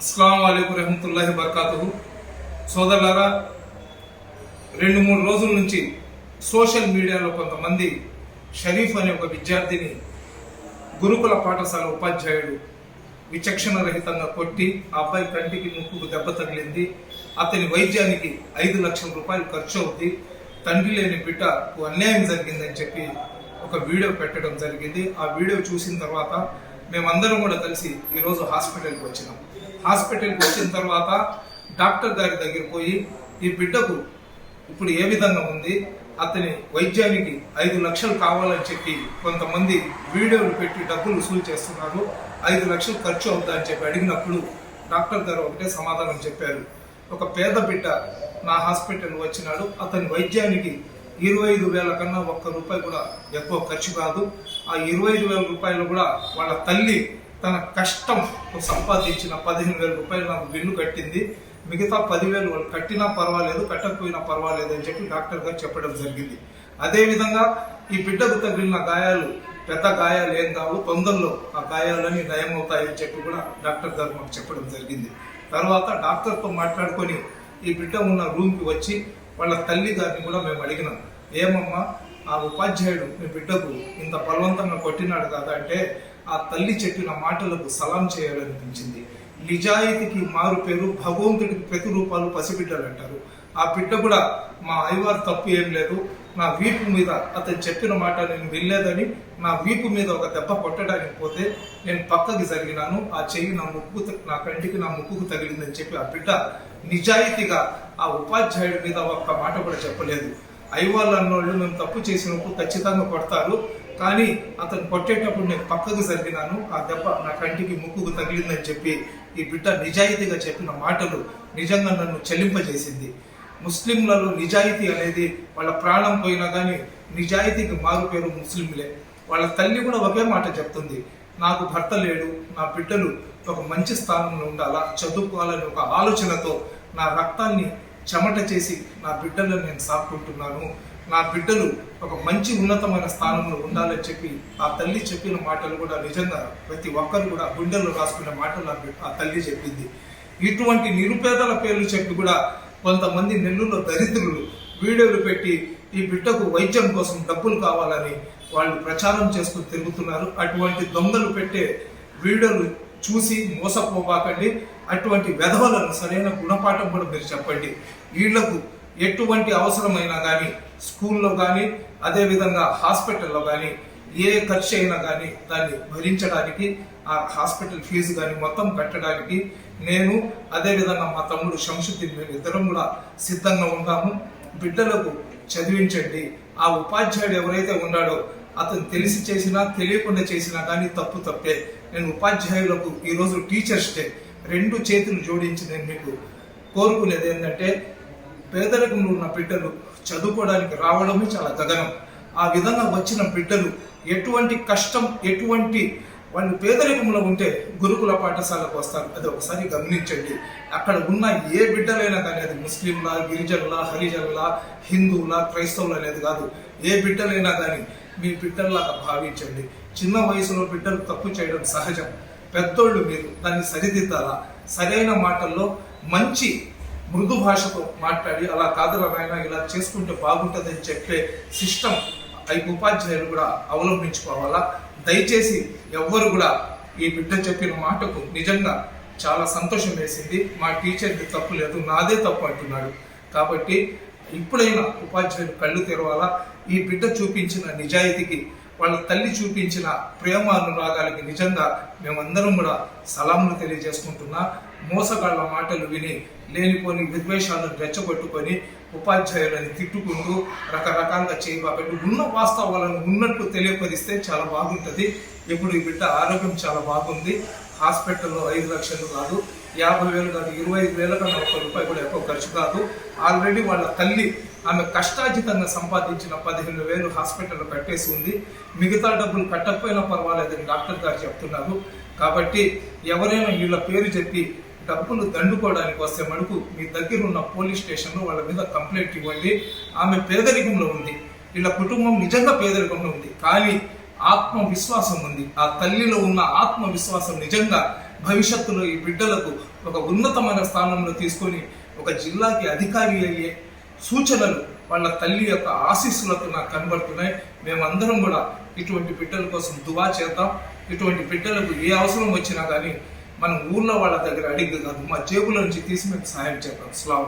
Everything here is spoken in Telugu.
అస్సలం అయికు రహమతుల్లాహి బర్కాతు సోదరులారా రెండు మూడు రోజుల నుంచి సోషల్ మీడియాలో కొంతమంది షరీఫ్ అనే ఒక విద్యార్థిని గురుకుల పాఠశాల ఉపాధ్యాయుడు విచక్షణ రహితంగా కొట్టి ఆ అబ్బాయి కంటికి ముక్కుకు దెబ్బ తగిలింది. అతని వైద్యానికి ఐదు లక్షల రూపాయలు ఖర్చు అవుద్ది. తండ్రి లేని బిడ్డకు అన్యాయం జరిగిందని చెప్పి ఒక వీడియో పెట్టడం జరిగింది. ఆ వీడియో చూసిన తర్వాత మేమందరం కూడా కలిసి ఈరోజు హాస్పిటల్కి వచ్చినాం. హాస్పిటల్కి వచ్చిన తర్వాత డాక్టర్ గారి దగ్గర పోయి ఈ బిడ్డకు ఇప్పుడు ఏ విధంగా ఉంది? అతని వైద్యానికి ఐదు లక్షలు కావాలని చెప్పి కొంతమంది వీడియోలు పెట్టి డబ్బులు వసూలు చేస్తున్నారు. ఐదు లక్షలు ఖర్చు అవుతుందని చెప్పి అడిగినప్పుడు డాక్టర్ గారు ఒకటే సమాధానం చెప్పారు. ఒక పేద బిడ్డ నా హాస్పిటల్ వచ్చినాడు. అతని వైద్యానికి ఇరవై ఐదు వేల కన్నా ఒక్క రూపాయి కూడా ఎక్కువ ఖర్చు కాదు. ఆ ఇరవై ఐదు వేల రూపాయలు కూడా వాళ్ళ తల్లి తన కష్టం సంపాదించిన పదిహేను వేల రూపాయలు నాకు బిల్లు కట్టింది. మిగతా పదివేలు వాళ్ళు కట్టినా పర్వాలేదు కట్టకపోయినా పర్వాలేదు అని చెప్పి డాక్టర్ గారు చెప్పడం జరిగింది. అదేవిధంగా ఈ బిడ్డకు తగిలిన గాయాలు పెద్ద గాయాలు ఏం కావు తొందరలో ఆ గాయాలని నయమవుతాయని చెప్పి కూడా డాక్టర్ గారు మాకు చెప్పడం జరిగింది. తర్వాత డాక్టర్తో మాట్లాడుకొని ఈ బిడ్డ ఉన్న రూమ్కి వచ్చి వాళ్ళ తల్లి గారిని కూడా మేము అడిగినాం. ఏమమ్మా ఆ ఉపాధ్యాయుడు మీ బిడ్డకు ఇంత బలవంతంగా కొట్టినాడు కదా అంటే ఆ తల్లి చెప్పిన మాటలకు సలాం చేయాలనిపించింది. నిజాయితీకి మారు పేరు భగవంతుడికి ప్రతిరూపాలు పసిబిడ్డలు అంటారు. ఆ బిడ్డ కూడా మా అయ్యవారు తప్పు ఏం లేదు. నా వీపు మీద అతను చెప్పిన మాట నేను వెళ్ళేదని నా వీపు మీద ఒక దెబ్బ కొట్టడానికి పోతే నేను పక్కకి జరిగినాను. ఆ చెయ్యి నా ముక్కు నా కంటికి నా ముక్కుకు తగిలిందని చెప్పి ఆ బిడ్డ నిజాయితీగా ఆ ఉపాధ్యాయుడి మీద ఒక్క మాట కూడా చెప్పలేదు. అయ్యవాళ్ళు అన్నోళ్ళు మేము తప్పు చేసినప్పుడు ఖచ్చితంగా కొడతారు. కానీ అతను కొట్టేటప్పుడు నేను పక్కకు జరిగినాను. ఆ దెబ్బ నా కంటికి ముక్కుకు తగిలిందని చెప్పి ఈ బిడ్డ నిజాయితీగా చెప్పిన మాటలు నిజంగా నన్ను చెల్లింపజేసింది ముస్లింలలో నిజాయితీ అనేది వాళ్ళ ప్రాణం పోయినా కానీ నిజాయితీకి మారు పేరు ముస్లింలే. వాళ్ళ తల్లి కూడా ఒకే మాట చెప్తుంది. నాకు భర్త లేడు నా బిడ్డలు ఒక మంచి స్థానంలో ఉండాలా? చదువుకోవాలని ఒక ఆలోచనతో నా రక్తాన్ని చెమట చేసి నా బిడ్డలను నేను సాపుకుంటున్నాను. నా బిడ్డలు ఒక మంచి ఉన్నతమైన స్థానంలో ఉండాలని చెప్పి ఆ తల్లి చెప్పిన మాటలు కూడా నిజంగా ప్రతి ఒక్కరు కూడా గుండెల్లో రాసుకునే మాటలు ఆ తల్లి చెప్పింది. ఇటువంటి నిరుపేదల పేర్లు చెప్పి కూడా కొంతమంది నెల్లూరులో దరిద్రులు వీడియోలు పెట్టి ఈ బిడ్డకు వైద్యం కోసం డబ్బులు కావాలని వాళ్ళు ప్రచారం చేస్తూ తిరుగుతున్నారు. అటువంటి దొంగలు పెట్టే వీడియోలు చూసి మోసపోబాకండి. అటువంటి వెధవలను సరైన గుణపాఠం కూడా మీరు చెప్పండి. వీళ్ళకు ఎటువంటి అవసరమైనా కానీ స్కూల్లో కానీ అదేవిధంగా హాస్పిటల్లో కానీ ఏ ఖర్చు అయినా కానీ దాన్ని భరించడానికి ఆ హాస్పిటల్ ఫీజు కానీ మొత్తం కట్టడానికి నేను అదేవిధంగా మా తమ్ముడు శంషుద్దీన్ మేము ఇద్దరం కూడా సిద్ధంగా ఉన్నాము బిడ్డలకు చదివించండి. ఆ ఉపాధ్యాయుడు ఎవరైతే ఉన్నాడో అతను తెలిసి చేసినా తెలియకుండా చేసినా కానీ తప్పు తప్పే. నేను ఉపాధ్యాయులకు ఈరోజు టీచర్స్ డే. రెండు చేతులు జోడించి నేను మీకు కోరుకునేది ఏంటంటే పేదరికంలో ఉన్న బిడ్డలు చదువుకోవడానికి రావడమే చాలా గగనం. ఆ విధంగా వచ్చిన బిడ్డలు ఎటువంటి కష్టం ఎటువంటి వాళ్ళు పేదరికంలో ఉంటే గురుకుల పాఠశాలకు వస్తారు. అది ఒకసారి గమనించండి. అక్కడ ఉన్న ఏ బిడ్డలైనా కానీ అది ముస్లింలా గిరిజనులా హరిజనులా హిందువుల క్రైస్తవులు అనేది కాదు. ఏ బిడ్డలైనా కానీ మీ బిడ్డల్లాగా భావించండి. చిన్న వయసులో బిడ్డలు తప్పు చేయడం సహజం. పెద్దోళ్ళు మీరు దాన్ని సరిదిద్దాలా? సరైన మాటల్లో మంచి మృదు భాషతో మాట్లాడి అలా కాదురా నాయన ఇలా చేసుకుంటే బాగుంటుందని చెప్పే సిస్టమ్ అవి ఉపాధ్యాయులు కూడా అవలంబించుకోవాలా? దయచేసి ఎవ్వరు కూడా ఈ బిడ్డ చెప్పిన మాటకు నిజంగా చాలా సంతోషం వేసింది. మా టీచర్ది తప్పు లేదు నాదే తప్పు అంటున్నాడు. కాబట్టి ఇప్పుడైనా ఉపాధ్యాయులు కళ్ళు తెరవాలా? ఈ బిడ్డ చూపించిన నిజాయితీకి వాళ్ళ తల్లి చూపించిన ప్రేమ అనురాగాలకి నిజంగా మేమందరం కూడా సలాములు తెలియజేసుకుంటున్నా మోసగాళ్ళ మాటలు విని లేనిపోని విద్వేషాలను రెచ్చగొట్టుకొని ఉపాధ్యాయులని తిట్టుకుంటూ రకరకాలుగా చేయబాకండి ఉన్న వాస్తవాలను ఉన్నట్టు తెలియపరిస్తే చాలా బాగుంటుంది. ఇప్పుడు ఈ బిడ్డ ఆరోగ్యం చాలా బాగుంది. హాస్పిటల్లో ఐదు లక్షలు కాదు యాభై వేలు కాదు ఇరవై ఐదు వేల కన్నా ఒక్క రూపాయి కూడా ఎక్కువ ఖర్చు కాదు. ఆల్రెడీ వాళ్ళ తల్లి ఆమె కష్టాజితంగా సంపాదించిన పదిహేను వేలు హాస్పిటల్లో కట్టేసి ఉంది. మిగతా డబ్బులు కట్టకపోయినా పర్వాలేదని డాక్టర్ గారు చెప్తున్నారు. కాబట్టి ఎవరైనా వీళ్ళ పేరు చెప్పి డబ్బులు దండుకోవడానికి వస్తే మటుకు మీ దగ్గర ఉన్న పోలీస్ స్టేషన్లో వాళ్ళ మీద కంప్లైంట్ ఇవ్వండి. ఆమె పేదరికంలో ఉంది. వీళ్ళ కుటుంబం నిజంగా పేదరికంలో ఉంది. కానీ ఆత్మవిశ్వాసం ఉంది. ఆ తల్లిలో ఉన్న ఆత్మవిశ్వాసం నిజంగా భవిష్యత్తులో ఈ బిడ్డలకు ఒక ఉన్నతమైన స్థానంలో తీసుకొని ఒక జిల్లాకి అధికారి అయ్యే సూచనలు వాళ్ళ తల్లి యొక్క ఆశీస్సులకు నాకు కనబడుతున్నాయి. మేమందరం కూడా ఇటువంటి బిడ్డల కోసం దువా చేద్దాం. ఇటువంటి బిడ్డలకు ఏ అవసరం వచ్చినా కానీ మనం ఊర్లో వాళ్ళ దగ్గర అడిగి కాదు మా జేబులో నుంచి తీసి మేము సహాయం చేద్దాం. అస్సలాము